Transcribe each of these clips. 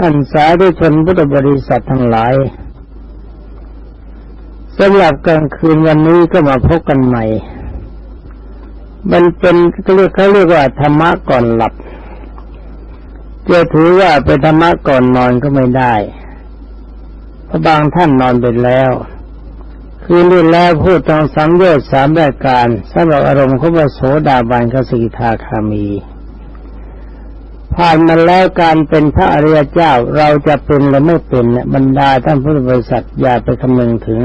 ท่านสาธุชนพุทธบริษัททั้งหลายสำหรับกลางคืนวันนี้ก็มาพบกันใหม่ มันเป็นเขาเรียกเขาเรียกว่าธรรมะก่อนหลับจะถือว่าเป็นธรรมะก่อนนอนก็ไม่ได้เพราะบางท่านนอนไปแล้ว คืนนี้แล้วพูดตองสามโยชน์สามรายการสำหรับอารมณ์ของพระโสดาบันกสิทาคามี ผ่านมาแล้วการเป็นพระอริยเจ้าเราจะเป็นหรือไม่เป็นเนี่ยบรรดาท่านพุทธบริษัทอย่าไปคำนึงถึง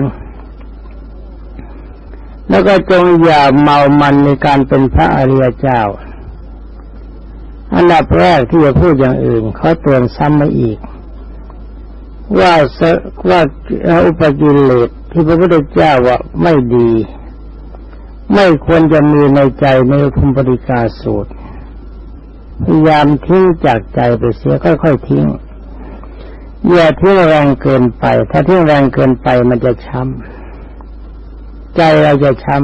แล้วก็จงอย่าเมามันในการเป็นพระอริยเจ้า อันดับแรกที่จะพูดอย่างอื่นเขาเตือนซ้ำมาอีก ว่าว่าอุปกิเลสที่พระพุทธเจ้าว่าไม่ดี ไม่ควรจะมีในใจในอุปริกาสูตร พยายามทิ้งจากใจไปเสียค่อยๆทิ้งอย่าทิ้งแรงเกินไป ถ้าทิ้งแรงเกินไปมันจะช้ำใจเราจะช้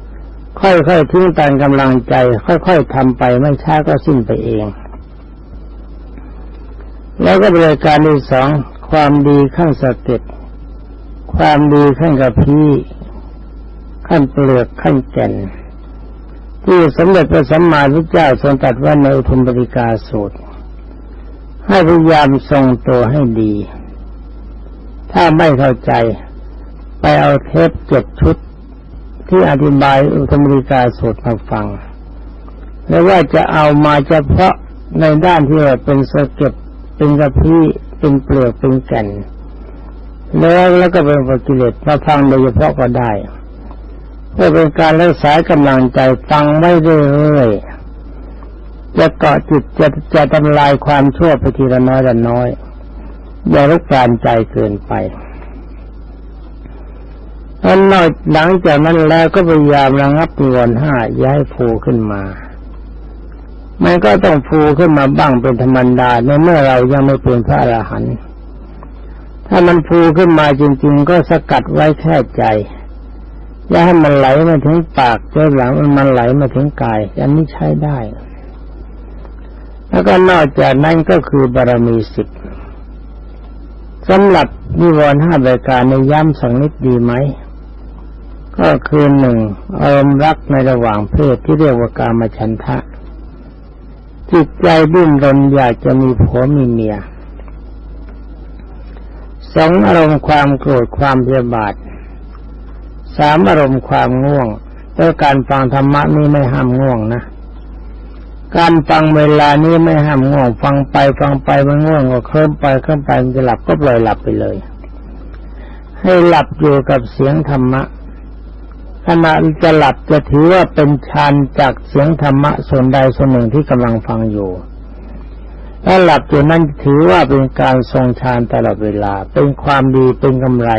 ำค่อยๆทิ้งตามกำลังใจ ค่อยๆทำไปไม่ช้าก็สิ้นไปเอง แล้วก็บริการที่สองความดีขั้นสเต็ปความดีขั้นกับพี่ขั้นเปลือกขั้นแก่น ที่สมเด็จพระสัมมาสัมพุทธเจ้าทรงตรัสว่าในอุทุมปริกาสูตร ให้พยายามทรงตัวให้ดี ถ้าไม่เข้าใจ ไปเอาเทปเจ็ดชุด ที่อธิบายอุทุมปริกาสูตรมาฟัง แล้วว่าจะเอามาเฉพาะในด้านที่ว่าเป็นสเก็บเป็นกระพี้เป็นเปลือกเป็นแก่นแล้วแล้วก็เป็นปกิเลสมาฟังโดยเฉพาะก็ได้ เพื่อเป็นการรักษากำลังใจฟังไม่เรื่อยๆจะเกาะจิตจะจะทำลายความชั่วไปทีละน้อยละน้อย อย่าลุกการใจเกินไปอันนอกหลังจากนั้นแล้วก็พยายามระงับนิวรณ์ห้าย้ายฟูขึ้นมา มันก็ต้องฟูขึ้นมาบ้างเป็นธรรมดาในเมื่อเรายังไม่เป็นพระอรหันต์ถ้ามันฟูขึ้นมาจริง ๆ ก็สกัดไว้แค่ใจ อย่าให้มันไหลมาถึงปากเจ้าหลังมันไหลมาถึงกาย อันนี้ใช้ได้ แล้วก็นอกจากนั้นก็คือบารมีสิบสำหรับนิวรณ์ห้าประการในย้ำสังนิดดีไหม ก็คือหนึ่งอารมณ์รักในระหว่างเพศที่เรียกว่ากามฉันทะ จิตใจดิ้นรนอยากจะมีผัวมีเมียสองอารมณ์ความโกรธความเบียบาท สามอารมณ์ความง่วงด้วยการฟังธรรมะนี่ไม่ห้ามง่วงนะ การฟังเวลานี้ไม่ห้ามง่วง ฟังไปฟังไปมันง่วงก็เคลิ้มไปเคลิ้มไปมันจะหลับก็ปล่อยหลับไปเลย ให้หลับอยู่กับเสียงธรรมะขณะจะหลับจะถือว่าเป็นฌานจากเสียงธรรมะส่วนใดส่วนหนึ่งที่กำลังฟังอยู่ถ้าหลับอยู่นั้นถือว่าเป็นการทรงฌานตลอดเวลา เป็นความดีเป็นกำไร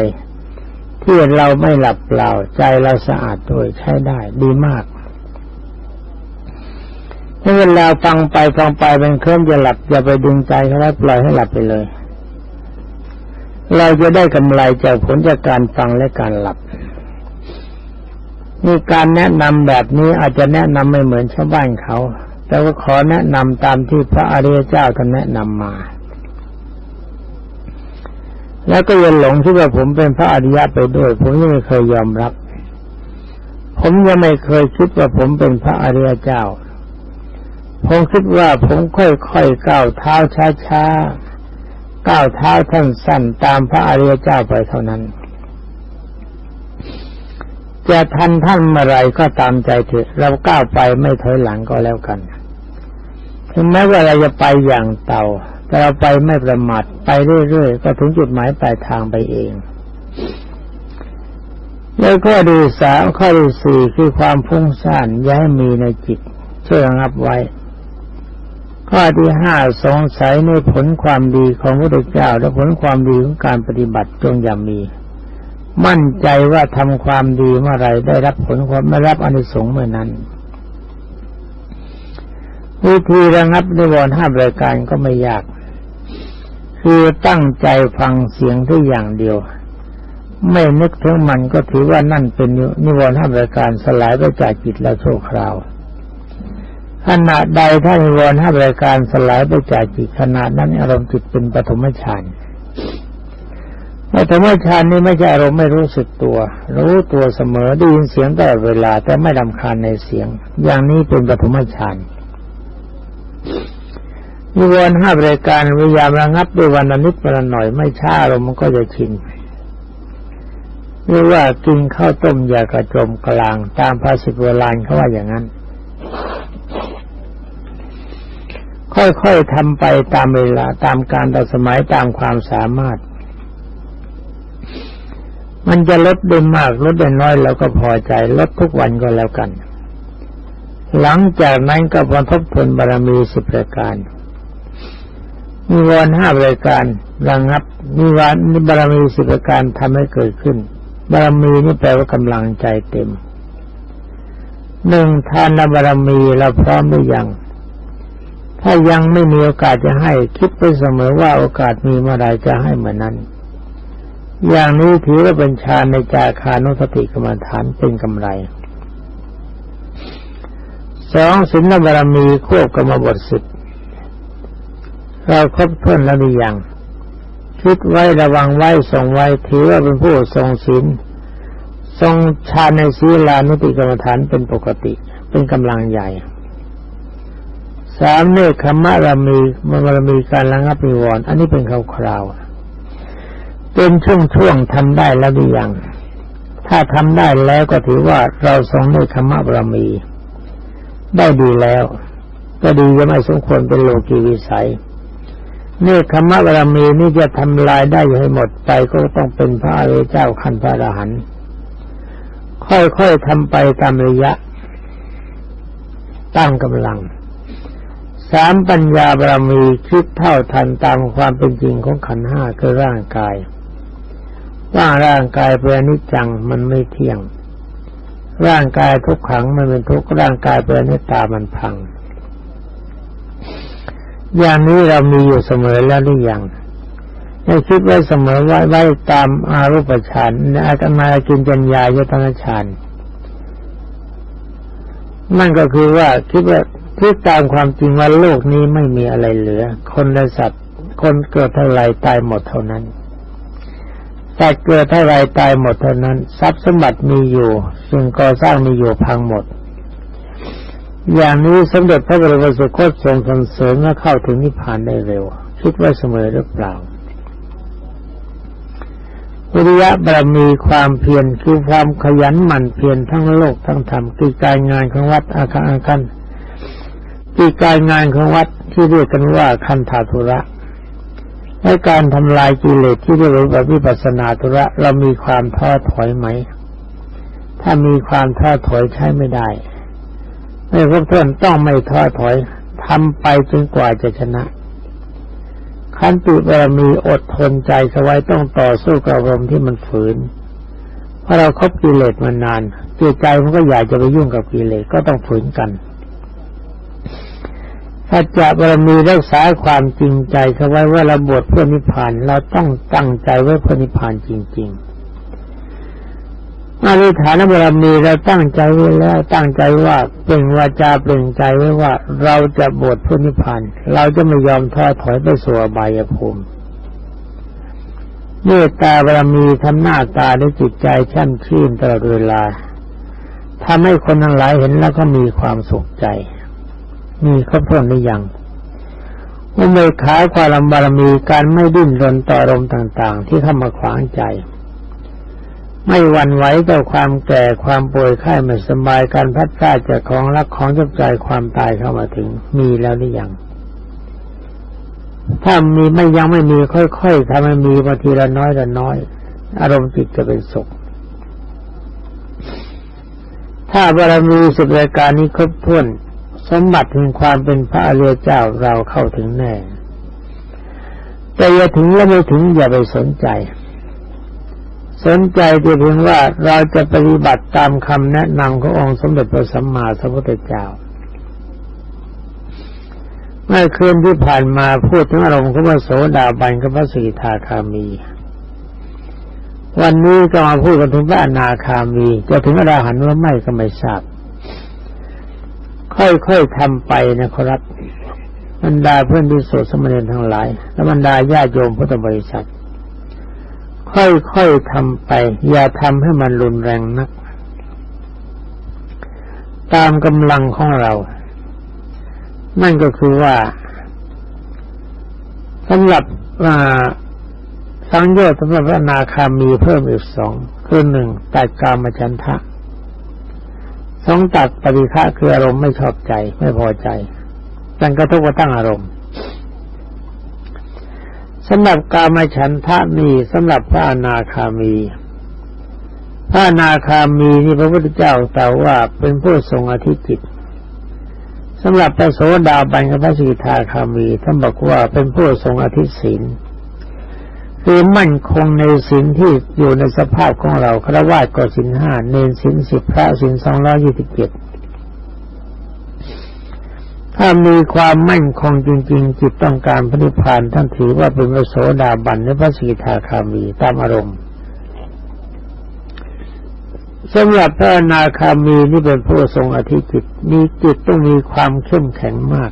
ที่เราไม่หลับเปล่าใจเราสะอาดด้วยใช้ได้ดีมากถ้าเวลาฟังไปฟังไปเป็นเคลื่อนจะหลับอย่าไปดึงใจเขาแล้วปล่อยให้หลับไปเลย เราจะได้กำไรจากผลจากการฟังและการหลับนี่การแนะนำแบบนี้อาจจะแนะนำไม่เหมือนชาวบ้านเขา แต่ว่าขอแนะนำตามที่พระอริยเจ้าท่านแนะนำมา แล้วก็ยังหลงที่ว่าผมเป็นพระอริยะไปด้วย ผมยังไม่เคยยอมรับ ผมยังไม่เคยคิดว่าผมเป็นพระอริยเจ้า ผมคิดว่าผมค่อยๆก้าวเท้าช้าๆก้าวเท้าท่านสั้นตามพระอริยเจ้าไปเท่านั้น จะทันท่านเมื่อไรก็ตามใจเถอะเราก้าวไปไม่ถอยหลังก็แล้วกัน ถึงแม้ว่าเราจะไปอย่างเต่า แต่เราไปไม่ประมาทไปเรื่อยๆก็ถึงจุดหมายปลายทางไปเอง แล้วข้อดีสามข้อดีสี่คือความฟุ้งซ่านย้ายมีในจิต ช่วยระงับไว้ ข้อที่ห้าสงสัยในผลความดีของพระพุทธเจ้า และผลความดีของการปฏิบัติจงอย่ามี มั่นใจว่าทำความดีเมื่อไรได้รับผลความไม่รับอนิสงส์เมื่อนั้นวิธีระงับนิวรณ์ห้ารายการก็ไม่ยาก คือตั้งใจฟังเสียงทุกอย่างเดียว ไม่นึกถึงมันก็ถือว่านั่นเป็นนิวรณ์ห้ารายการสลายไปจากจิตแล้วโชคราวขณะใดท่านิวรณ์ห้ารายการสลายไปจากจิตขณะนั้นอารมณ์จิตเป็นปฐมฌานปฐมฌานนี้ไม่ใช่อารมณ์ไม่รู้สึกตัว รู้ตัวเสมอได้ยินเสียงตลอดเวลาแต่ไม่ลำคาญในเสียง อย่างนี้เป็นปฐมฌาน นิวรณ์ห้ารายการพยายามระงับด้วยวันนิดวันลหน่อยไม่ช้าอารมณ์มันก็จะชินเรียกว่ากินข้าวต้มยากระจมกลางตามภาษิตโบราณเขาว่าอย่างนั้น ค่อยๆทำไปตามเวลาตามการต่อสมัยตามความสามารถ มันจะลดได้มากลดได้น้อยเราก็พอใจลดทุกวันก็แล้วกัน หลังจากนั้นก็พอทบทวนบารมีสิบประการ มีวรห้าบรายการระงับมีวันมีบารมีสิบประการทำให้เกิดขึ้น บารมีนี่แปลว่ากำลังใจเต็มหนึ่งทานบารมีเราพร้อมหรือยัง ถ้ายังไม่มีโอกาสจะให้ คิดไปเสมอว่าโอกาสมีเมื่อไรจะให้เหมือนนั้น อย่างนี้ถือว่าเป็นฌานในจาคานุสติกรรมฐานเป็นกำไรสองศีลบารมีควบกรรมบทสิบ เราครบถ้วนแล้วหรือยังคิดไว้ระวังไว้ทรงไว้ถือว่าเป็นผู้ทรงศีลทรงฌานในศีลานุติกรรมฐานเป็นปกติ เป็นกำลังใหญ่สามเนคขมะรามีมันบารมีการระงับมีวรอันนี้เป็นคราวเป็นช่วงๆทำได้แล้วหรือยังถ้าทำได้แล้วก็ถือว่าเราทรงเนคขมะบารมี ได้ดีแล้ว ก็ดีจะไม่สมควรเป็นโลกีวิสัย เนคขมะบารมีนี่จะทำลายได้ให้หมดไปก็ต้องเป็นพระอริยเจ้าขั้นพระอรหันต์ค่อยๆทำไปตามระยะ ตั้งกำลัง สามปัญญาบารมีคิดเท่าทันตามความเป็นจริงของขันห้าคือร่างกาย ว่าร่างกายเป็นอนิจจังมันไม่เที่ยง ร่างกายทุกขังมันเป็นทุกข์ร่างกายเป็นอนิจตามันพัง อย่างนี้เรามีอยู่เสมอแล้วหรือยังให้คิดไว้เสมอไว้ไว้ตามอารูปฌานในอาตมากินจัญญายตนาฌานนั่นก็คือว่าคิดว่าคิดตามความจริงว่าโลกนี้ไม่มีอะไรเหลือ คนและสัตว์ คนเกิดเท่าไรตายหมดเท่านั้นสัตว์เกิดเท่าไรตายหมดเท่านั้น ทรัพย์สมบัติมีอยู่ สิ่งก่อสร้างมีอยู่พังหมด อย่างนี้สมเด็จพระบรมสุคตทรงสรรเสริญและเข้าถึงนิพพานได้เร็ว คิดว่าเสมอหรือเปล่าวิริยะบารมีความเพียรคือความขยันหมั่นเพียรทั้งโลกทั้งธรรมกิจการงานของวัดอาคารอาคันกิจการงานของวัดที่เรียกกันว่าคันธาธุระและการทำลายกิเลสที่เรียกว่าวิปัสนาธุระ เรามีความท้อถอยไหม ถ้ามีความท้อถอยใช้ไม่ได้ ให้พวกท่านต้องไม่ท้อถอยทำไปจนกว่าจะชนะขันติบารมีอดทนใจสไว้ต้องต่อสู้กับอารมณ์ที่มันฝืน เพราะเราครบกิเลสมานานจิตใจมันก็อยากจะไปยุ่งกับกิเลสก็ต้องฝืนกันถ้าจะบารมีรักษาความจริงใจเขาไว้ว่าเราบวชเพื่อนิพพานเราต้องตั้งใจไว้เพื่อนิพพานจริง ๆ อธิฐานบารมีเราตั้งใจไว้แล้วตั้งใจว่าเปล่งวาจาเปล่งใจไว้ว่า เราจะบวชพุทธิพันธ์เราจะไม่ยอมท้อถอยไปสู่อบายภูมิเมตตาบารมีทำหน้าตาด้วยจิตใจแช่มชื่นตลอดเวลาทำให้คนทั้งหลายเห็นแล้วก็มีความสุขใจมีครบถ้วนหรือยังอุเบกขาความลำบารมีการไม่ดิ้นรนต่ออารมณ์ต่าง ๆ ที่เข้ามาขวางใจ ไม่หวั่นไหวต่อความแก่ความป่วยไข้ไม่สบายการพัดพลาดจากของรักของจับใจความตายเข้ามาถึง มีแล้วหรือยังถ้ามีไม่ยังไม่มีค่อยๆทำให้มีบางทีละน้อยละน้อย อารมณ์จิตจะเป็นสุข ถ้าบารมีสุดรายการนี้ครบถ้วน สมบัติถึงความเป็นพระอริยเจ้าเราเข้าถึงแน่ แต่อย่าถึงแล้วไม่ถึงอย่าไปสนใจ สนใจจะเพียงว่าเราจะปฏิบัติตามคำแนะนำขององค์สมเด็จพระสัมมาสัมพุทธเจ้าเมื่อคืนที่ผ่านมาพูดถึงอารมณ์ของพระโสดาบันกับพระสีทาคามี วันนี้ก็มาพูดกันถึงพระอนาคามี จะถึงอรหันต์หรือไม่ก็ไม่ทราบ ค่อยๆทำไปนะครับบรรดาเพื่อนที่โสดสมณีทั้งหลาย และบรรดาญาโยมพุทธบริษัท ค่อยๆทำไป อย่าทำให้มันรุนแรงนัก ตามกำลังของเรา นั่นก็คือว่าสำหรับสังโยชน์สำหรับพระนาคามีเพิ่มอีกสองคือหนึ่งตัดกามฉันทะสองตัดปฏิฆะคืออารมณ์ไม่ชอบใจไม่พอใจตั้งกระทบกระตั้งอารมณ์ สำหรับกามฉันทะมีสำหรับพระอนาคามี พระอนาคามีนี่พระพุทธเจ้าตรัสว่าเป็นผู้ทรงอธิจิตสำหรับพระโสดาบันกับพระสิทาคามีท่านบอกว่าเป็นผู้ทรงอธิศีลคือมั่นคงในศีลที่อยู่ในสภาพของเราครว่าก็ศีลห้าเนนศีลสิบพระศีลสองร้อยี่สิบเจ็ด ถ้ามีความมั่นคงจริง ๆ จิตต้องการพระนิพพานท่านถือว่าเป็นพระโสดาบันในพระสีทาคามีตามอารมณ์สำหรับพระนาคามีนี่เป็นผู้ทรงอธิจิต มีจิตต้องมีความเข้มแข็งมาก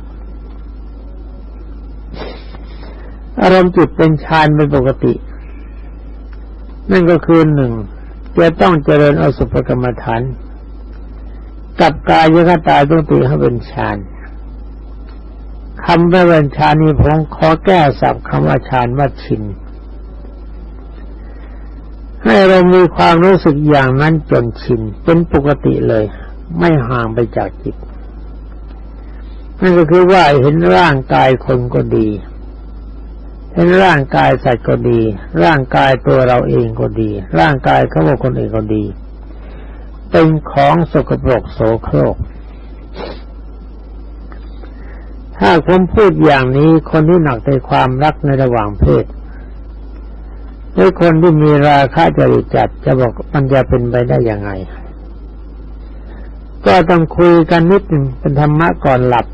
อารมณ์จิตเป็นฌานเป็นปกติ นั่นก็คือหนึ่งจะต้องเจริญอสุภกรรมฐาน กับกายคตาต้องตีให้เป็นฌาน คำว่าเป็นฌานี้ผมขอแก้ศัพท์คำว่าฌานว่าชินให้เรามีความรู้สึกอย่างนั้นจนชินเป็นปกติเลย ไม่ห่างไปจากจิต นั่นก็คือว่าเห็นร่างกายคนก็ดี เห็นร่างกายสัตว์ก็ดี ร่างกายตัวเราเองก็ดี ร่างกายเขาว่าคนอื่นก็ดี เป็นของสกปรกโสโครก ถ้าผมพูดอย่างนี้คนที่หนักในความรักในระหว่างเพศหรือคนที่มีราคะจริจัดจะบอกมันจะเป็นไปได้ยังไง ก็ต้องคุยกันนิดหนึ่งเป็นธรรมะก่อนหลับ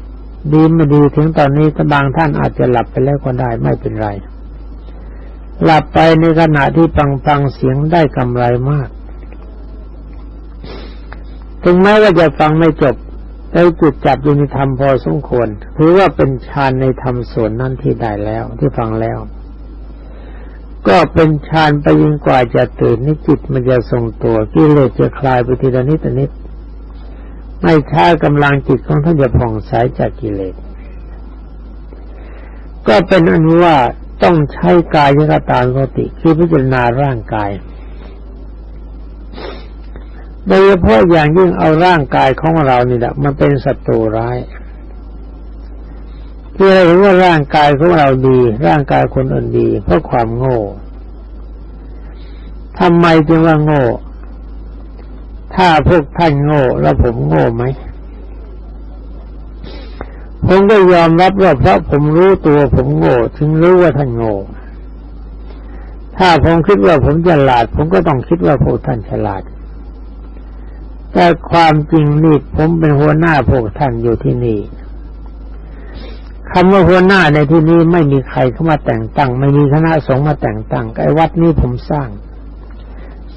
ดีไม่ดีถึงตอนนี้บางท่านอาจจะหลับไปแล้วก็ได้ไม่เป็นไร หลับไปในขณะที่ฟังฟังเสียงได้กำไรมาก ถึงแม้ว่าจะฟังไม่จบ ได้จุดจับอยู่ในธรรมพอสมควรถือว่าเป็นฌานในธรรมส่วนนั้นที่ได้แล้วที่ฟังแล้ว ก็เป็นฌานไปยิ่งกว่าจะตื่นนิจิตมันจะทรงตัวกิเลสจะคลายไปทีละนิดนิดไม่ช้ากำลังจิตของท่านจะผ่องใสจากกิเลสก็เป็นอนุว่าต้องใช้กายยกตาปกติคือพิจารณาร่างกาย โดยเฉพาะอย่างยิ่งเอาร่างกายของเรานี่แหละมันเป็นศัตรูร้ายที่เราเห็นว่าร่างกายของเราดี ร่างกายคนอื่นดี เพราะความโง่ทำไมจึงว่าโง่ ถ้าพวกท่านโง่แล้วผมโง่ไหมผมก็ยอมรับว่าเพราะผมรู้ตัวผมโง่ถึงรู้ว่าท่านโง่ ถ้าผมคิดว่าผมฉลาด ผมก็ต้องคิดว่าพวกท่านฉลาด แต่ความจริงนี่ผมเป็นหัวหน้าพวกท่านอยู่ที่นี่คำว่าหัวหน้าในที่นี้ไม่มีใครเข้ามาแต่งตั้ง ไม่มีคณะสงฆ์มาแต่งตั้งไอ้วัดนี้ผมสร้าง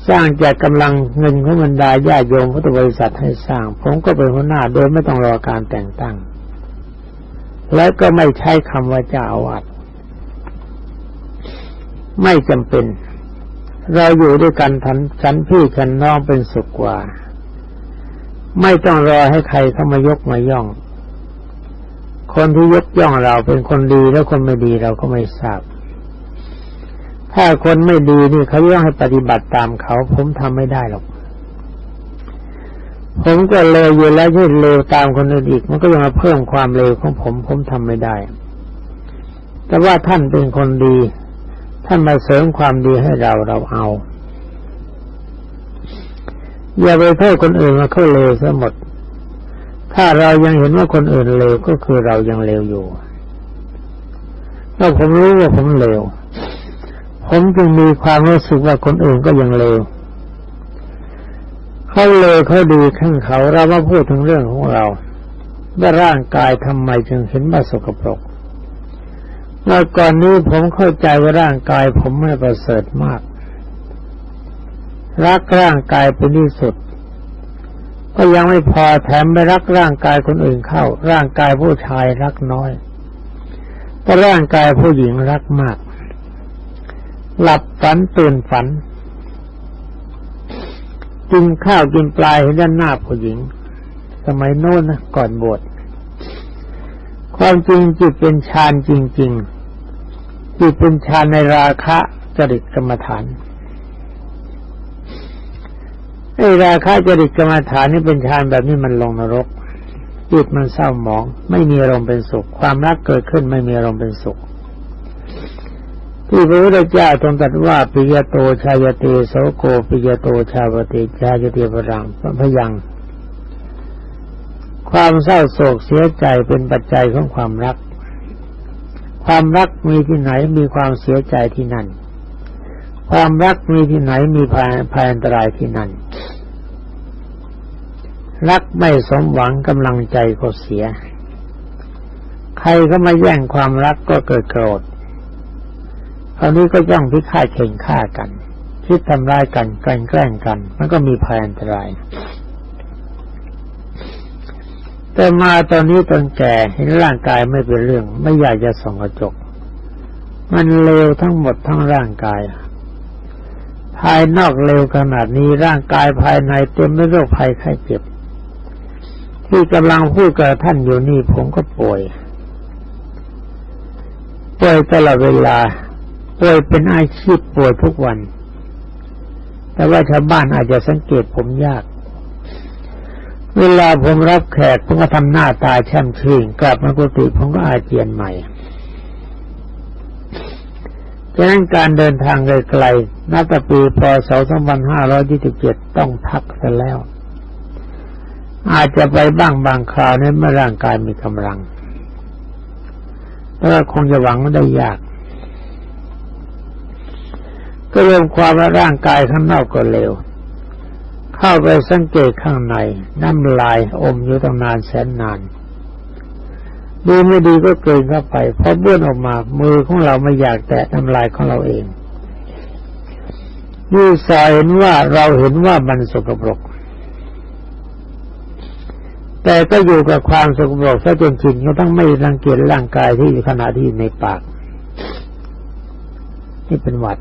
สร้างจากกำลังเงินของบรรดาญาโยมพุทธบริษัทให้สร้าง ผมก็เป็นหัวหน้าโดยไม่ต้องรอการแต่งตั้ง แล้วก็ไม่ใช้คำว่าเจ้าอาวาสไม่จำเป็น เราอยู่ด้วยกันทันฉันพี่ฉันน้องเป็นสุขกว่า ไม่ต้องรอให้ใครเข้ามายกมาย่อง คนที่ยกย่องเราเป็นคนดีแล้วคนไม่ดีเราก็ไม่ทราบ ถ้าคนไม่ดีนี่เขาย่องให้ปฏิบัติตามเขา ผมทำไม่ได้หรอก ผมก็เลวอยู่แล้วยิ่งเลวตามคนอื่นอีก มันก็ยังมาเพิ่มความเลวของผม ผมทำไม่ได้ แต่ว่าท่านเป็นคนดี ท่านมาเสริมความดีให้เราเราเอา อย่าไปโทษคนอื่นว่าเขาเลวซะหมด ถ้าเรายังเห็นว่าคนอื่นเลวก็คือเรายังเลวอยู่ถ้าผมรู้ว่าผมเลว ผมจึงมีความรู้สึกว่าคนอื่นก็ยังเลวเขาเลวเขาดีข้างเขาเรามาพูดถึงเรื่องของเราว่าร่างกายทำไมจึงเห็นว่าสกปรกเมื่อก่อนนี้ผมเข้าใจว่าร่างกายผมไม่ประเสริฐมาก รักร่างกายเป็นที่สุด ก็ยังไม่พอแถมไปรักร่างกายคนอื่นเข้า ร่างกายผู้ชายรักน้อย แต่ร่างกายผู้หญิงรักมาก หลับฝันตื่นฝันกินข้าวกินปลายเห็นด้านหน้าผู้หญิง สมัยโน้นนะก่อนบวชความจริงจิตเป็นฌานจริง ๆ จิตเป็นฌานในราคะจริตกรรมฐาน ไอ้ราคะจริตกรรมฐานนี่เป็นฌานแบบนี้มันลงนรกจิตมันเศร้าหมอง ไม่มีอารมณ์เป็นสุข ความรักเกิดขึ้นไม่มีอารมณ์เป็นสุข ที่พระพุทธเจ้าทรงตรัสว่าปิยโตชายเตโสโกปิยโตชาวติชายเตปรังพยัง ความเศร้าโศกเสียใจเป็นปัจจัยของความรัก ความรักมีที่ไหนมีความเสียใจที่นั่น ความรักมีที่ไหนมีภัยภัยอันตรายที่นั่น รักไม่สมหวังกำลังใจก็เสีย ใครก็มาแย่งความรักก็เกิดโกรธคราวนี้ก็ย่องพิฆาตเข่งฆ่ากัน คิดทำร้ายกันแกล้งแกล้งกัน มันก็มีภัยอันตราย แต่มาตอนนี้ตอนแก่เห็นร่างกายไม่เป็นเรื่อง ไม่อยากจะส่องกระจก มันเลวทั้งหมดทั้งร่างกาย ภายนอกเลวขนาดนี้ร่างกายภายในเต็มไปด้วยโรคภัยไข้เจ็บ ที่กำลังพูดกับท่านอยู่นี่ผมก็ป่วย ป่วยตลอดเวลา ป่วยเป็นอาชีพป่วยทุกวัน แต่ว่าชาวบ้านอาจจะสังเกตผมยาก เวลาผมรับแขกผมก็ทำหน้าตาแช่มชื่นกลับมากุฏิผมก็อาเจียนใหม่ ฉะนั้นการเดินทางไกลๆนับแต่ปีพศ 2527 ต้องพักซะแล้ว อาจจะไปบ้างบางคราวในเมื่อร่างกายมีกำลังแล้วคงจะหวังไม่ได้ยาก ก็เริ่มความว่าร่างกายข้างนอกก็เร็ว เข้าไปสังเกตข้างใน น้ำลายอมอยู่ตั้งนานแสนนาน ดีไม่ดีก็เกินเข้าไปพอเบื้อนออกมา มือของเราไม่อยากแตะน้ำลายของเราเองนี่สายเห็นว่าเราเห็นว่ามันสกปรก แต่ก็อยู่กับความสกปรกซะจนชินก็ต้องไม่รังเกียจร่างกายที่อยู่ขณะที่ในปาก นี่เป็นหวัด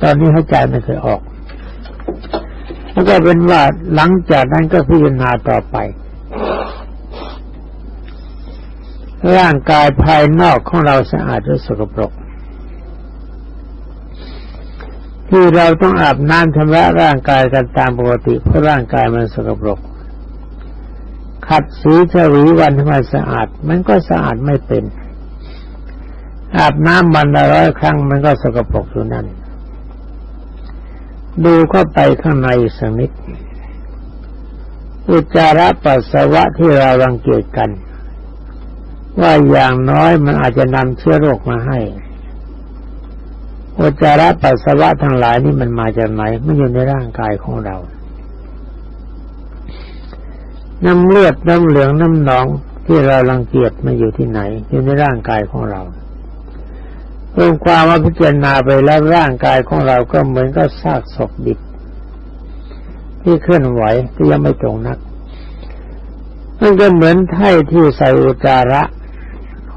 ตอนนี้หายใจไม่เคยออก แล้วก็เป็นว่าหลังจากนั้นก็พิจารณาต่อไป ร่างกายภายนอกของเราสะอาดหรือสกปรก ที่เราต้องอาบน้ำชำระร่างกายกันตามปกติเพราะร่างกายมันสกปรก ขัดสีฉวีวันทำไมสะอาด มันก็สะอาดไม่เป็น อาบน้ำวันละร้อยครั้งมันก็สกปรกอยู่นั่น ดูเข้าไปข้างในสักนิดอุจจาระปัสสาวะที่เรารังเกียจกัน ว่าอย่างน้อยมันอาจจะนำเชื้อโรคมาให้อุจจาระปัสสาวะทั้งหลายนี่มันมาจากไหนไม่อยู่ในร่างกายของเรา น้ำเลือดน้ำเหลืองน้ำหนองที่เรารังเกียจมันอยู่ที่ไหน อยู่ในร่างกายของเราเพิ่มความว่าพิจารณาไปแล้วร่างกายของเราก็เหมือนกับซากศพดิบที่เคลื่อนไหวที่ยังไม่ตรงนักมันก็เหมือนไถ่ที่ใส่อุจจาระ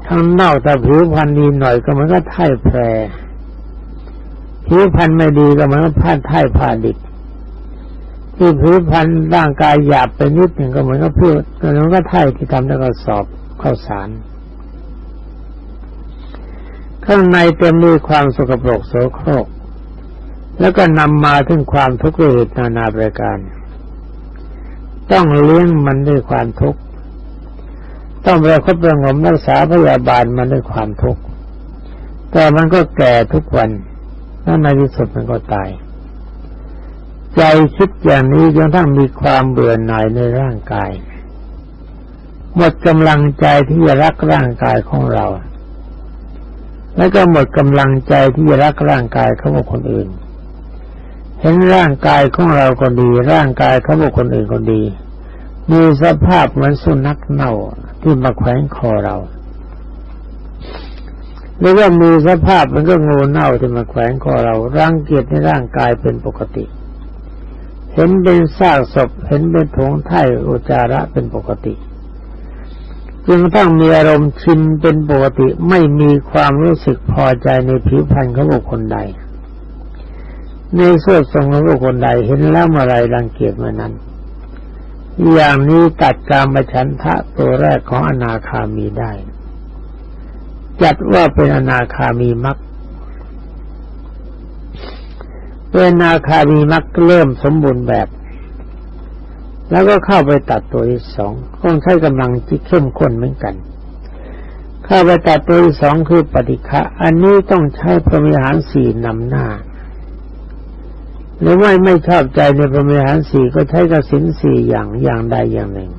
ข้างนอกแต่ผิวพรรณดีหน่อยก็มันก็ไถ่แพรผิวพรรณไม่ดีก็มันก็พาดไถ่ผ่าดิบที่ผิวพรรณร่างกายหยาบไปนิดหนึ่งก็เหมือนกับพืชก็มันก็ไถ่ที่ทำแล้วก็สอบข้าวสาร ข้างในเต็มด้วยความสกปรกโสโครก แล้วก็นำมาถึงความทุกข์เหตุนานาประการ ต้องเลี้ยงมันด้วยความทุกข์ ต้องประคบประงมรักษาพยาบาลมันด้วยความทุกข์แต่มันก็แก่ทุกวันแล้วในที่สุดมันก็ตาย ใจคิดอย่างนี้จนทั้งมีความเบื่อหน่ายในร่างกาย หมดกำลังใจที่จะรักร่างกายของเรา แล้วก็หมดกำลังใจที่จะรักร่างกายเขาบอกคนอื่น เห็นร่างกายของเราก็ดี ร่างกายเขาบอกคนอื่นก็ดี มีสภาพเหมือนสุนัขเน่า ที่มาแขวนคอเราหรือว่ามีสภาพมันก็งูเน่าที่มาแขวนคอเราร่างเกียรติในร่างกายเป็นปกติ เห็นเป็นซากศพเห็นเป็นถงไถ่อุจจาระเป็นปกติจึงต้องมีอารมณ์ชินเป็นปกติไม่มีความรู้สึกพอใจในผิวพรรณของบุคคลใด ในส่วนทรงของบุคคลใดเห็นแล้วเมื่อไรรังเกียจเมื่อนั้น อย่างนี้ตัดการมาฉันทะตัวแรกของอนาคามีได้ จัดว่าเป็นอนาคามีมักเป็นอนาคามีมักเริ่มสมบูรณ์แบบ แล้วก็เข้าไปตัดตัวที่สองต้องใช้กำลังที่เข้มข้นเหมือนกัน เข้าไปตัดตัวที่สองคือปฏิฆะอันนี้ต้องใช้พรมิหารสี่นำหน้า หรือไม่ไม่ชอบใจในพระมิหารสี่ก็ใช้กสินสี่อย่างอย่างใดอย่างหนึ่ง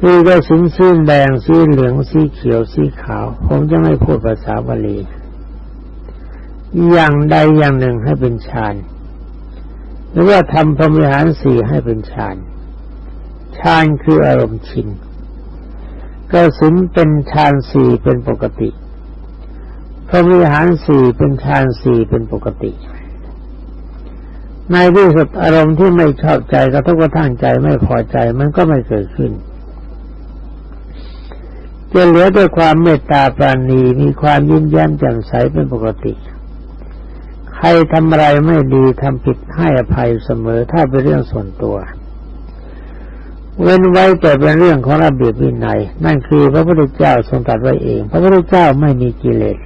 คือกสินสีแดงสีเหลืองสีเขียวสีขาว ผมจะไม่พูดภาษาบาลีอย่างใดอย่างหนึ่งให้เป็นฌานหรือว่าทำพรหมิหารสี่ให้เป็นฌานฌานคืออารมณ์ชินกสินเป็นฌานสี่เป็นปกติพรหมิหารสี่เป็นฌานสี่เป็นปกติ ในที่สุดอารมณ์ที่ไม่ชอบใจกระทบกระทั่งใจไม่พอใจมันก็ไม่เกิดขึ้นจะเหลือด้วยความเมตตาปราณีมีความยิ้มแย้มแจ่มใสเป็นปกติ ใครทำอะไรไม่ดีทำผิดให้อภัยเสมอถ้าเป็นเรื่องส่วนตัว เว้นไว้แต่เป็นเรื่องของระเบียบวินัย นั่นคือพระพุทธเจ้าทรงตรัสไว้เอง พระพุทธเจ้าไม่มีกิเลส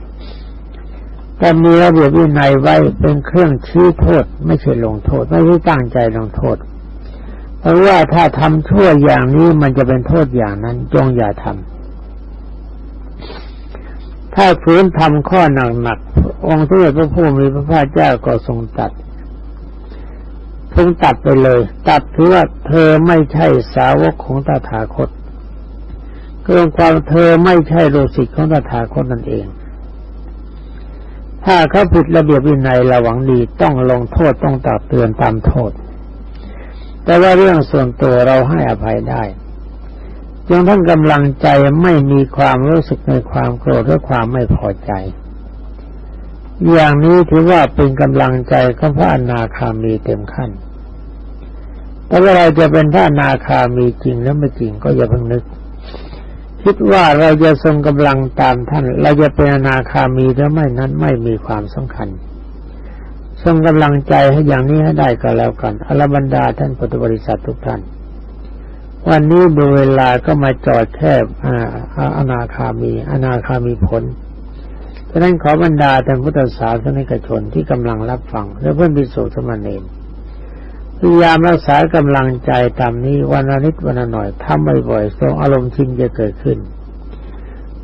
แต่มีระเบียบวินัยไว้เป็นเครื่องชี้โทษ ไม่ใช่ลงโทษ ไม่ใช่ตั้งใจลงโทษ เพราะว่าถ้าทำชั่วอย่างนี้มันจะเป็นโทษอย่างนั้น จงอย่าทำถ้าฝืนทำข้อหนักๆองค์ที่พระผู้มีพระภาคเจ้าก็ทรงตัดทรงตัดไปเลย ตัดถือว่าเธอไม่ใช่สาวกของตถาคตเกินความเธอไม่ใช่โลสิกของตถาคตนั่นเอง ถ้าเขาผิดระเบียบวินัยระหวังดีต้องลงโทษต้องตักเตือนตามโทษ แต่ว่าเรื่องส่วนตัวเราให้อภัยได้จนท่านกำลังใจไม่มีความรู้สึกในความโกรธหรือความไม่พอใจ อย่างนี้ถือว่าเป็นกำลังใจของพระอนาคามีเต็มขั้น แต่ว่าเราจะเป็นพระอนาคามีจริงหรือไม่จริงก็อย่าเพิ่งนึก คิดว่าเราจะทรงกำลังตามท่าน เราจะเป็นอนาคามีหรือไม่นั้นไม่มีความสำคัญ ทรงกำลังใจให้อย่างนี้ให้ได้ก็แล้วกันอรบรรดาท่านพุทธบริษัททุกท่าน วันนี้ดูเวลาก็มาจอดแค่อนาคามี อนาคามีผลฉะนั้นขอบรรดาท่านพุทธศาสนิกชนที่กำลังรับฟัง และเพื่อนพิสุทมณเณร พยายามรักษากำลังใจตามนี้วันละนิดวันละหน่อยทำบ่อยๆทรงอารมณ์ชินจะเกิดขึ้น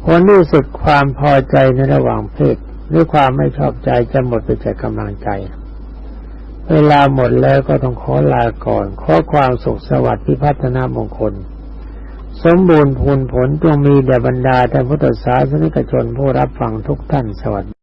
ผลที่สุดความพอใจในระหว่างเพศหรือความไม่ชอบใจจะหมดไปจากกำลังใจ เวลาหมดแล้วก็ต้องขอลาก่อน ขอความสุขสวัสดิ์พิพัฒนามงคล สมบูรณ์พูนผลจงมีแด่บรรดาท่านพุทธศาสนิกชนผู้รับฟังทุกท่านสวัสดี